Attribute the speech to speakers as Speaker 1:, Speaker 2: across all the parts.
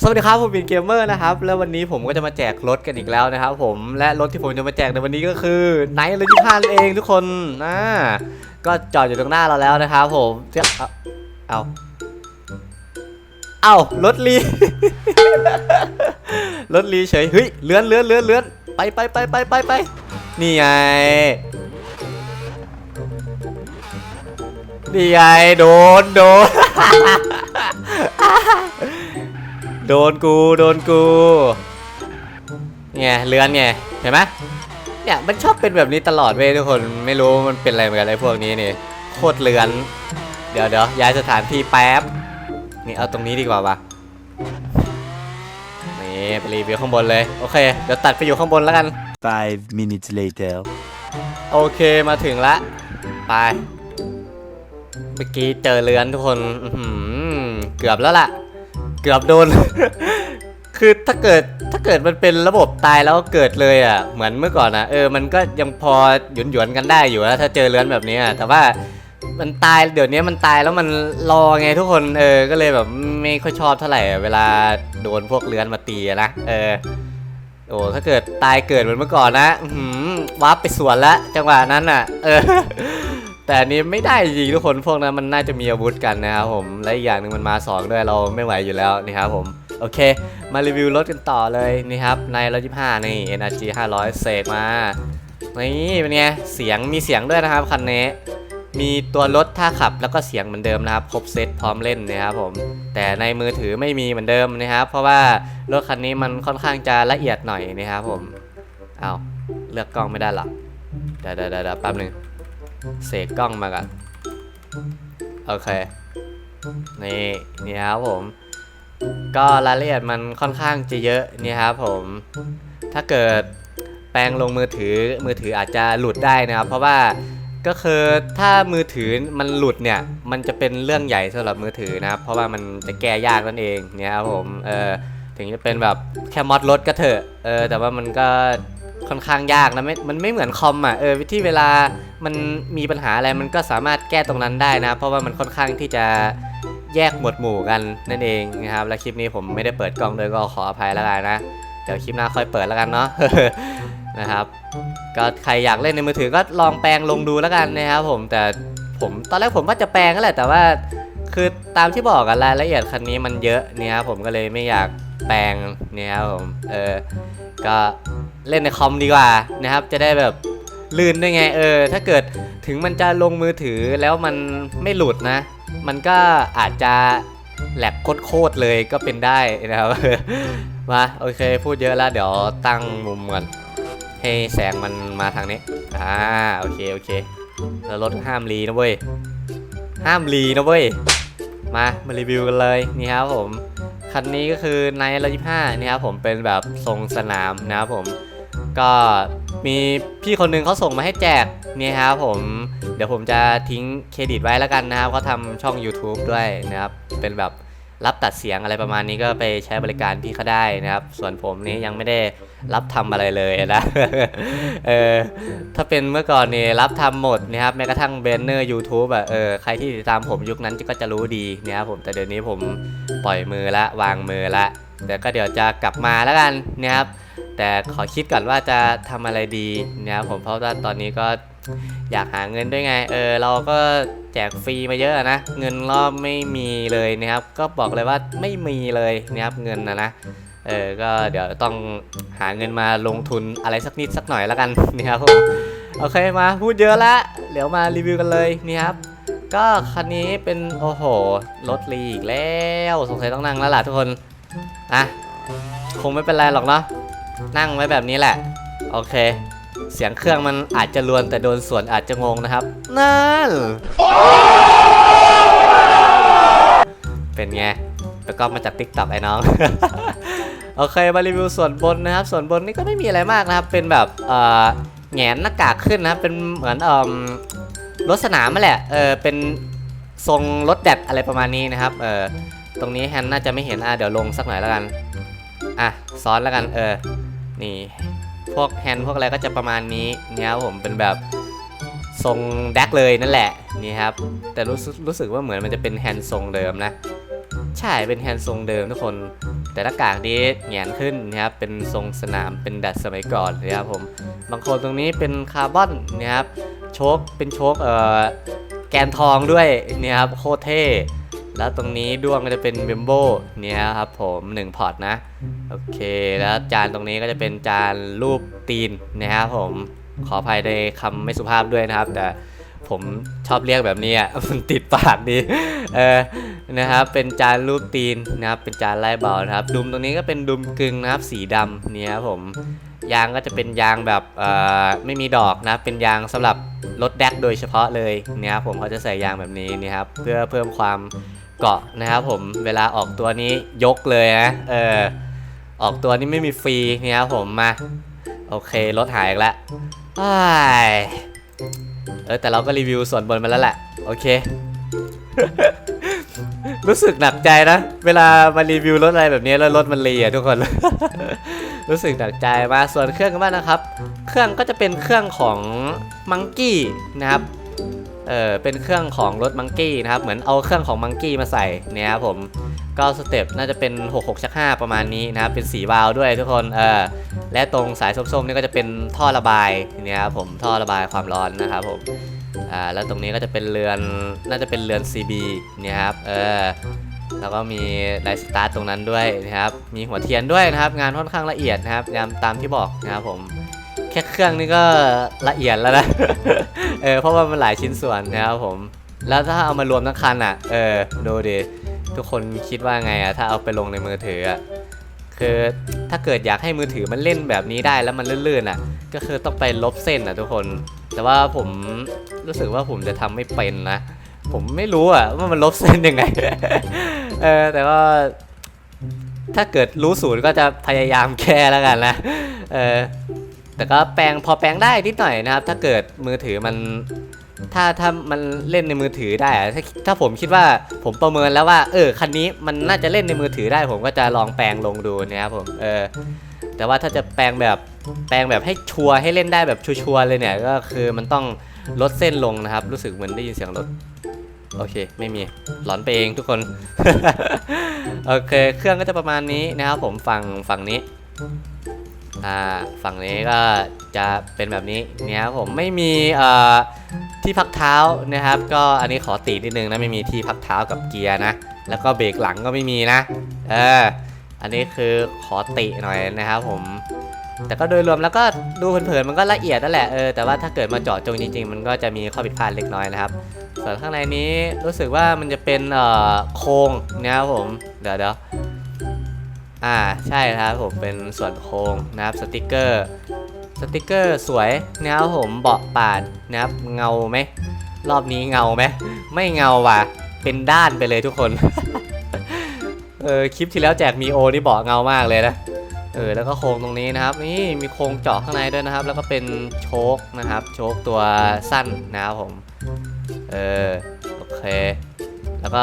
Speaker 1: สวัสดีครับผมบินเกมเมอร์นะครับแล้ววันนี้ผมก็จะมาแจกรถกันอีกแล้วนะครับผมและรถที่ผมจะมาแจกในวันนี้ก็คือไนท์เลยที่พานเองทุกคนนะก็จอดอยู่ตรงหน้าเราแล้วนะครับผมจะเอาเอาเอารถลีรถลีเฉยเฮ้ยเลื้อนเลื้อนเลื้อนเลื้อนไปไปไปไปไปไปนี่ไงนี่ไงโดนโดน โดนกูโดนกูเนี่ยเลื้อนไงเห็นไหมเนี่ยมันชอบเป็นแบบนี้ตลอดเว้ยทุกคนไม่รู้มันเป็นอะไรเหมือนกันไอ้พวกนี้นี่โคตรเลื้อน เดี๋ยวเดี๋ยวย้ายสถานที่แป๊บนี่เอาตรงนี้ดีกว่าปะนี่ไปรีวิวข้างบนเลยโอเคเดี๋ยวตัดไปอยู่ข้างบนแล้วกัน
Speaker 2: Five minutes later.
Speaker 1: โอเคมาถึงละไปเมื่อกี้เจอเรือนทุกคนอื้อหือเกือบแล้วล่ะเกือบโดน คือถ้าเกิดถ้าเกิดมันเป็นระบบตายแล้วเกิดเลยอะ เหมือนเมื่อก่อนนะเออมันก็ยังพอหยวนหยวนกันได้อยู่นะถ้าเจอเรือนแบบนี้อะแต่ว่ามันตายเดี๋ยวนี้มันตายแล้วมันรอไงทุกคนเออก็เลยแบบไม่ค่อยชอบเท่าไหร่เวลาโดนพวกเรือนมาตีนะเออโอ้ถ้าเกิดตายเกิดเหมือนเมื่อก่อนนะหืมวาร์ปไปสวนละจังหวะนั้นอะ เออ แต่อันนี้ไม่ได้จริงทุกคนพวกนั้นมันน่าจะมีอาวุธกันนะครับผมและอีกอย่างหนึ่งมันมาสองด้วยเราไม่ไหวอยู่แล้วนี่ครับผมโอเค มารีวิวรถกันต่อเลยนี่ครับในร้อยยี่ห้านี่ NRG 500 เสกมานี่เป็นไงเสียงมีเสียงด้วยนะครับคันนี้มีตัวรถท่าขับแล้วก็เสียงเหมือนเดิมนะครับครบเซตพร้อมเล่นนะครับผมแต่ในมือถือไม่มีเหมือนเดิมนะครับ เพราะว่ารถคันนี้มันค่อนข้างจะละเอียดหน่อยนะครับผมเอาเลือกกล้องไม่ได้หรอเดี๋ยวเดี๋ยวเดี๋ยวแป๊บหนึง เสกกล้องมาก่อนโอเค นี่นี่ครับผม ก็รายละเอียดมันค่อนข้างจะเยอะนี่ครับผม ถ้าเกิดแปลงลงมือถือมือถืออาจจะหลุดได้นะครับ เพราะว่าก็คือถ้ามือถือมันหลุดเนี่ย มันจะเป็นเรื่องใหญ่สำหรับมือถือนะครับ เพราะว่ามันจะแก้ยากนั่นเองเนี่ยครับผมเออถึงจะเป็นแบบแค่มอดรถก็เถอะเออแต่ว่ามันก็ ค่อนข้างยากนะไม่มันไม่เหมือนคอมอะเออที่เวลามันมีปัญหาอะไรมันก็สามารถแก้ตรงนั้นได้นะ เพราะว่ามันค่อนข้างที่จะแยกหมวดหมู่กันนั่นเองนะครับ และคลิปนี้ผมไม่ได้เปิดกล้องด้วยก็ขออภัยแล้วกันนะ เดี๋ยวคลิปหน้าค่อยเปิดแล้วกันเนาะนะครับ ก็ใครอยากเล่นในมือถือก็ลองแปลงลงดูแล้วกันนะครับผมแต่ผมตอนแรกผมว่าจะแปลงก็แหละแต่ว่า คือตามที่บอกกันรายละเอียดคันนี้มันเยอะเนี่ยครับผมก็เลยไม่อยากแปลงเนี่ยครับผมเออก็ เล่นในคอมดีกว่านะครับ จะได้แบบลื่นด้วยไงเออ ถ้าเกิดถึงมันจะลงมือถือแล้วมันไม่หลุดนะ มันก็อาจจะแหลกโคตรเลยก็เป็นได้นะครับมาโอเคพูดเยอะแล้วเดี๋ยวตั้งมุมก่อนให้แสงมันมาทางนี้อ่าโอเคโอเคแล้วรถห้ามรีนะเว้ยห้ามรีนะเว้ยมามารีวิวกันเลยนี่ครับผมคันนี้ก็คือในร้อยยี่ห้านี่ครับผมเป็นแบบทรงสนามนะครับผม ก็มีพี่คนหนึงเขาส่งมาให้แจกนี่ครับผมเดี๋ยวผมจะทิ้งเครดิตไว้แล้วกันนะครับเขาทำช่อง YouTube ด้วยนะครับ เป็นแบบรับตัดเสียงอะไรประมาณนี้ก็ไปใช้บริการพี่เขาได้นะครับ ส่วนผมนี้ยังไม่ได้รับทำอะไรเลยนะเออถ้าเป็นเมื่อก่อนนี่รับทำหมดนะครับแม้กระทั่งเบนเนอร์ YouTube อะเออใครที่ติดตามผมยุคนั้นก็จะรู้ดีนะครับผมแต่เดี๋ยวนี้ผมปล่อยมือละวางมือละเดี๋ยวก็เดี๋ยวจะกลับมาแล้วกันนะครับ แต่ขอคิดก่อนว่าจะทำอะไรดีนะครับผมเพราะว่าตอนนี้ก็อยากหาเงินด้วยไง เออเราก็แจกฟรีมาเยอะนะ เงินรอบไม่มีเลยนะครับ ก็บอกเลยว่าไม่มีเลยนะครับเงินนะนะเออก็เดี๋ยวต้องหาเงินมาลงทุนอะไรสักนิดสักหน่อยแล้วกันนะครับผมโอเคมาพูดเยอะละเดี๋ยวมารีวิวกันเลยนี่ครับ ก็คันนี้เป็นโอ้โหรถลีอีกแล้ว สงสัยต้องนั่งแล้วล่ะทุกคนอะคงไม่เป็นไรหรอกเนาะ นั่งไว้แบบนี้แหละ โอเค เสียงเครื่องมันอาจจะรวนแต่โดนสวนอาจจะงงนะครับ นั่น เป็นไง แล้วก็มาจากติ๊กต็อกไอ้น้อง โอเคมารีวิวส่วนบนนะครับ ส่วนบนนี่ก็ไม่มีอะไรมากนะครับ เป็นแบบเอ่อแหงนหน้ากากขึ้นนะครับ เป็นเหมือนเอ่อรถสนามนั่นแหละ เออเป็นทรงรถแดดอะไรประมาณนี้นะครับ เออตรงนี้แฮนน่าจะไม่เห็น อะ เดี๋ยวลงสักหน่อยแล้วกัน อะ ซ้อนแล้วกัน เออ นี่พวกแฮนด์พวกอะไรก็จะประมาณนี้เนี่ยครับผมเป็นแบบทรงแดกเลยนั่นแหละนี่ครับแต่รู้สึกรู้สึกว่าเหมือนมันจะเป็นแฮนด์ทรงเดิมนะ ใช่เป็นแฮนด์ทรงเดิมทุกคน แต่หน้ากากนี้แหงนขึ้นนะครับเป็นทรงสนามเป็นดัดสมัยก่อนนะครับผมบางคนตรงนี้เป็นคาร์บอนนะครับโชคเป็นโชคเอ่อแกนทองด้วยนี่ครับโคตรเท่ แล้วตรงนี้ด้วงก็จะเป็นเบมโบเนี่ยครับผม1พอร์ตนะ โอเค แล้วจานตรงนี้ก็จะเป็นจานรูปตีนนะครับผมขออภัยในคำไม่สุภาพด้วยนะครับ แต่ผมชอบเรียกแบบนี้อะมันติดปากดีเออนะครับเป็นจานรูปตีนนะครับเป็นจานไล่เบานะครับ ดุมตรงนี้ก็เป็นดุมกึ่งนะครับสีดำเนี่ยครับผมยางก็จะเป็นยางแบบไม่มีดอกนะเป็นยางสำหรับรถแดกโดยเฉพาะเลยเนี่ยครับผมเขาจะใส่ยางแบบนี้นี่ครับเพื่อเพิ่มความ เกาะนะครับผมเวลาออกตัวนี้ยกเลยนะเออออกตัวนี้ไม่มีฟรีนี่ครับผมมาโอเครถหายอีกแล้วอ้ายเออแต่เราก็รีวิวส่วนบนมาแล้วแหละโอเค รู้สึกหนักใจนะ เวลามารีวิวรถอะไรแบบนี้แล้วรถมันรีอะทุกคน รู้สึกหนักใจมาส่วนเครื่องกันบ้างนะครับ เครื่องก็จะเป็นเครื่องของมังกี้นะครับ เออเป็นเครื่องของรถมังกี้นะครับ เหมือนเอาเครื่องของมังกี้มาใส่เนี่ยครับผมก็สเต็ปน่าจะเป็น 66ชัก5ประมาณนี้นะครับ เป็นสีวาล์วด้วยทุกคนเออและตรงสายส้มๆนี่ก็จะเป็นท่อระบายเนี่ยครับผมท่อระบายความร้อนนะครับผมอ่าแล้วตรงนี้ก็จะเป็นเรือนน่าจะเป็นเรือน CB เนี่ยครับเออแล้วก็มีไลท์สตาร์ตรงนั้นด้วยนะครับ มีหัวเทียนด้วยนะครับ งานค่อนข้างละเอียดนะครับตามที่บอกนะครับผม ค่เครื่องนี่ก็ละเอียดแล้วนะ เออเพราะว่ามันหลายชิ้นส่วนนะครับผม แล้วถ้าเอามารวมทั้งคันอะ เออดูดิทุกคนคิดว่าไงอะถ้าเอาไปลงในมือถืออะคือถ้าเกิดอยากให้มือถือมันเล่นแบบนี้ได้แล้วมันลื่นๆอะก็คือต้องไปลบเส้นอะทุกคน แต่ว่าผมรู้สึกว่าผมจะทำไม่เป็นนะ ผมไม่รู้อะว่ามันลบเส้นยังไง เออแต่ว่าถ้าเกิดรู้สูตรก็จะพยายามแก้แล้วกันนะ เออ แต่ก็แปลงพอแปลงได้นิดหน่อยนะครับ ถ้าเกิดมือถือมัน ถ้าถ้ามันเล่นในมือถือได้อะถ้าถ้าผมคิดว่าผมประเมินแล้วว่า เออคันนี้มันน่าจะเล่นในมือถือได้ ผมก็จะลองแปลงลงดูนะครับผมเออแต่ว่าถ้าจะแปลงแบบแปลงแบบให้ชัวร์ให้เล่นได้แบบชัวร์เลยเนี่ย ก็คือมันต้องลดเส้นลงนะครับ รู้สึกเหมือนได้ยินเสียงรถโอเค ไม่มีหลอนไปเองทุกคน โอเค เครื่องก็จะประมาณนี้นะครับผมฝั่งฝั่งนี้ อ่าฝั่งนี้ก็จะเป็นแบบนี้เนี่ยครับผมไม่มีอ่อที่พักเท้านะครับ ก็อันนี้ขอตินิดนึงนะไม่มีที่พักเท้ากับเกียร์นะ แล้วก็เบรกหลังก็ไม่มีนะ เอออันนี้คือขอติหน่อยนะครับผมแต่ก็โดยรวมแล้วก็ดูเผินๆมันก็ละเอียดนั่นแหละเออแต่ว่าถ้าเกิดมาเจาะจงจริงๆ มันก็จะมีข้อผิดพลาดเล็กน้อยนะครับ ส่วนข้างในนี้รู้สึกว่ามันจะเป็นเอ่อโครงนะครับผมเดี๋ยวเดี๋ยว อ่าใช่ครับผมเป็นส่วนโครงนะครับสติกเกอร์สติกเกอร์สวยนะครับผมเบาะปาดนะครับเงาไหมรอบนี้เงาไหมไม่เงาว่ะเป็นด้านไปเลยทุกคนเออคลิปที่แล้วแจกมีโอนี่เบาะเงามากเลยนะเออแล้วก็โครงตรงนี้นะครับนี่มีโครงเจาะข้างในด้วยนะครับ แล้วก็เป็นโชคนะครับ โชคตัวสั้นนะครับผมเออโอเค แล้วก็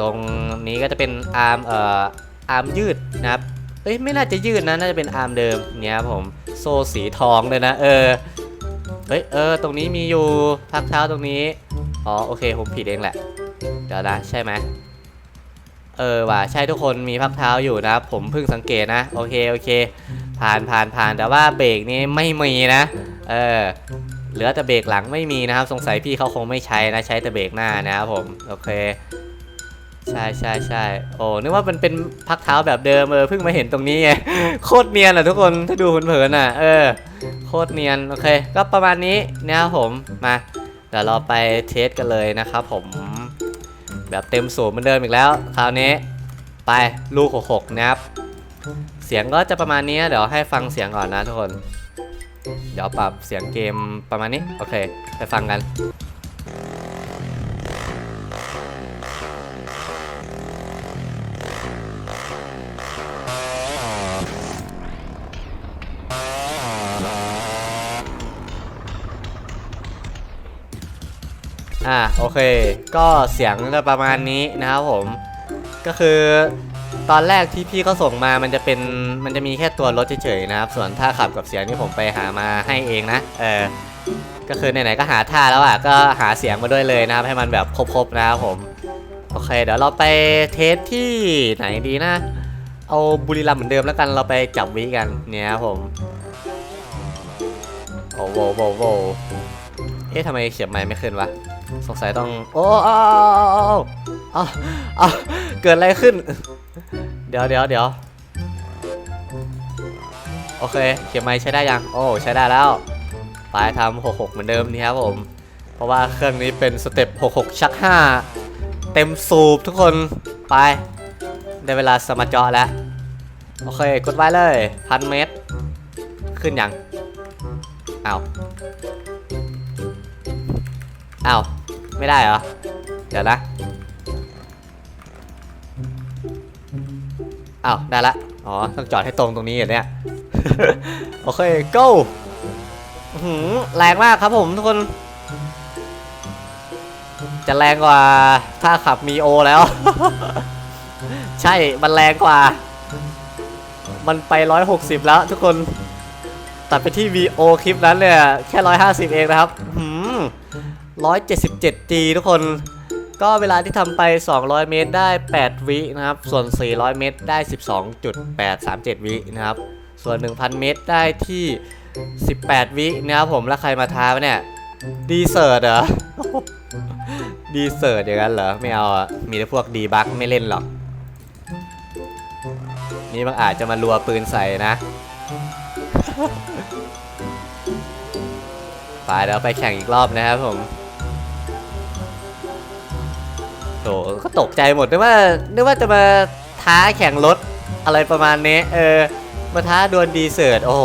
Speaker 1: ตรงนี้ก็จะเป็นอาร์มเอ่อ อาร์มยืดนะครับเอ้ยไม่น่าจะยืดนะน่าจะเป็นอาร์มเดิมเนี่ยครับผมโซ่สีทองเลยนะเออเฮ้ยเออตรงนี้มีอยู่พักเท้าตรงนี้อ๋อโอเคผมผิดเองแหละเดี๋ยวนะใช่ไหมเออว่ะใช่ทุกคนมีพักเท้าอยู่นะผมเพิ่งสังเกตนะโอเคโอเค ผ่านผ่านผ่านแต่ว่าเบรกนี้ไม่มีนะเออเหลือแต่เบรกหลังไม่มีนะครับ สงสัยพี่เขาคงไม่ใช้นะใช้แต่เบรกหน้านะครับผมโอเค ใช่ใช่ใช่โอ้นึกว่ามันเป็นพักเท้าแบบเดิมเออเพิ่งมาเห็นตรงนี้ไงโคตรเนียนอะทุกคนถ้าดูเผินๆอะเออโคตรเนียนโอเค ก็ประมาณนี้นะครับผมมาเดี๋ยวเราไปเทสกันเลยนะครับผมแบบเต็มสูบเหมือนเดิมอีกแล้ว คราวนี้ไปลูกหกๆนะครับเสียงก็จะประมาณนี้เดี๋ยวให้ฟังเสียงก่อนนะทุกคน เดี๋ยวปรับเสียงเกมประมาณนี้โอเค ไปฟังกัน อ่าโอเค ก็เสียงจะประมาณนี้นะครับผม ก็คือตอนแรกที่พี่เขาส่งมามันจะเป็นมันจะมีแค่ตัวรถเฉยๆนะครับ ส่วนท่าขับกับเสียงที่ผมไปหามาให้เองนะ เออ ก็คือไหนๆก็หาท่าแล้วอะ ก็หาเสียงมาด้วยเลยนะครับ ให้มันแบบครบๆนะครับผม โอเค เดี๋ยวเราไปเทสที่ไหนดีนะ เอาบุรีรัมย์เหมือนเดิมแล้วกัน เราไปจับวิกันเนี่ยครับผม โอ้โหโวโวเอ๊ะทำไมเขียบไม้ไม่ขึ้นวะ สงสัยต้อง โอ้อ้าวอ้าวอ้าวอ้าเกิดอะไรขึ้น เดี๋ยวเดี๋ยวเดี๋ยวโอเค เขียบไม้ใช้ได้ยัง โอ้ ใช้ได้แล้วไปทำ66 เหมือนเดิมนี่ครับผม เพราะว่าเครื่องนี้เป็นสเต็ป66 ชัก 5 เต็มสูบทุกคน ไป ได้เวลาสมาร์ทเจาะแล้ว โอเค กดไว้เลยพันเมตร ขึ้นยังอ้าว อ้าว ไม่ได้เหรอ เดี๋ยวนะอ้าวได้ละ อ๋อ ต้องจอดให้ตรงตรงนี้อย่างเนี้ย โอเค go หือแรงมากครับผมทุกคน จะแรงกว่าถ้าขับมีโอแล้ว ใช่ มันแรงกว่า มันไป 160 แล้วทุกคน ตัดไปที่ VO คลิปนั้นเนี่ย แค่ 150 เองนะครับหื 177 G ทุกคน ก็เวลาที่ทำไป 200 เมตรได้ 8 วินะครับ ส่วน 400 เมตรได้ 12.837 วินะครับ ส่วน 1,000 เมตรได้ที่ 18 วินะครับผม แล้วใครมาท้าเนี่ย ดีเซิร์ดเหรอ ดีเซิร์ดอย่างนั้นเหรอ ไม่เอาอะ มีแต่พวกดีบักไม่เล่นหรอก นี่มันอาจจะมารัวปืนใส่นะไปเดี๋ยวไปแข่งอีกรอบนะครับผม โถก็ตกใจหมดนึกว่านึกว่าจะมาท้าแข่งรถอะไรประมาณนี้ เออ มาท้าดวลดีเซิร์ตโอ้โห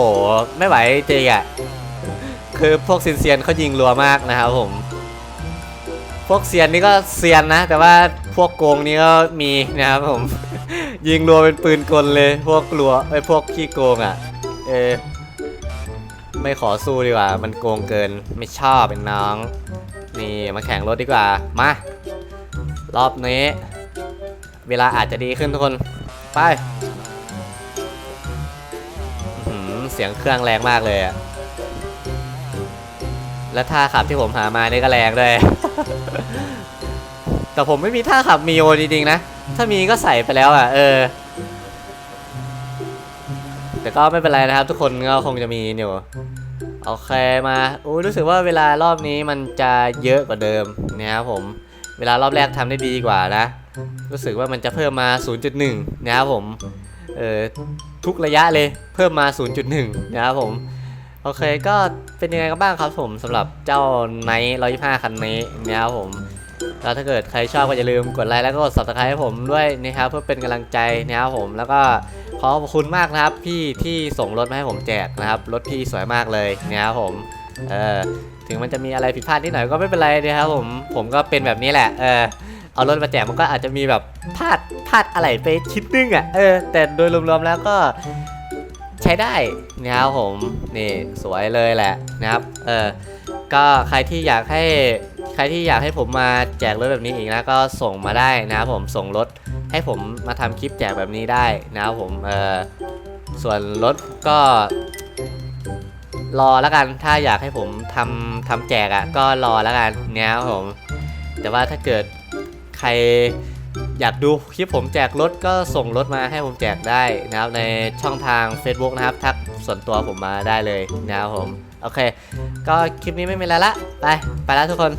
Speaker 1: ไม่ไหวจริงอะ คือพวกเซียนเขายิงรัวมากนะครับผม พวกเซียนนี่ก็เซียนนะ แต่ว่าพวกโกงนี่ก็มีนะครับผม ยิงรัวเป็นปืนกลเลย พวกรัวไอ้พวกขี้โกงอะ เออ ไม่ขอสู้ดีกว่า มันโกงเกิน ไม่ชอบเป็นน้อง นี่มาแข่งรถดีกว่า มา รอบนี้ เวลาอาจจะดีขึ้นทุกคน ไปเสียงเครื่องแรงมากเลยอะและท่าขับที่ผมหามานี่ก็แรงด้วย แต่ผมไม่มีท่าขับมีโอจริงๆนะ ถ้ามีก็ใส่ไปแล้วอะ เออ แต่ก็ไม่เป็นไรนะครับ ทุกคนก็คงจะมีอยู่โอเคมาอู้รู้สึกว่าเวลารอบนี้มันจะเยอะกว่าเดิมนะครับผม เวลารอบแรกทำได้ดีกว่านะ รู้สึกว่ามันจะเพิ่มมา 0.1 นะครับผมเออทุกระยะเลยเพิ่มมา 0.1 นะครับผมโอเคก็เป็นยังไงกันบ้างครับผมสำหรับเจ้าไนท์125คันนี้นะครับผมแล้วถ้าเกิดใครชอบก็อย่าลืมกดไลค์แล้วก็กด subscribe ให้ผมด้วยนะครับเพื่อเป็นกำลังใจนะครับผมแล้วก็ขอขอบคุณมากนะครับพี่ที่ส่งรถมาให้ผมแจกนะครับรถพี่สวยมากเลยนะครับผม เออถึงมันจะมีอะไรผิดพลาดนิดหน่อยก็ไม่เป็นไรนะครับผมผมก็เป็นแบบนี้แหละเออเอารถมาแจกมันก็อาจจะมีแบบพลาดพลาดอะไรไปชิ้นนึงอะเออแต่โดยรวมๆแล้วก็ใช้ได้นะครับผมนี่สวยเลยแหละนะครับเออก็ใครที่อยากให้ใครที่อยากให้ผมมาแจกรถแบบนี้อีกนะก็ส่งมาได้นะครับผมส่งรถให้ผมมาทำคลิปแจกแบบนี้ได้นะครับผมเออส่วนรถก็ รอแล้วกันถ้าอยากให้ผมทำทำแจกอะ่ะ ก็รอแล้วกันเนี่ยครับผม แต่ว่าถ้าเกิดใครอยากดูคลิปผมแจกรถก็ส่งรถมาให้ผมแจกได้นะครับในช่องทาง Facebook นะครับ ทักส่วนตัวผมมาได้เลยนะครับผม โอเค ก็คลิปนี้ไม่มีอะไรละ ไป ไปแล้วทุกคน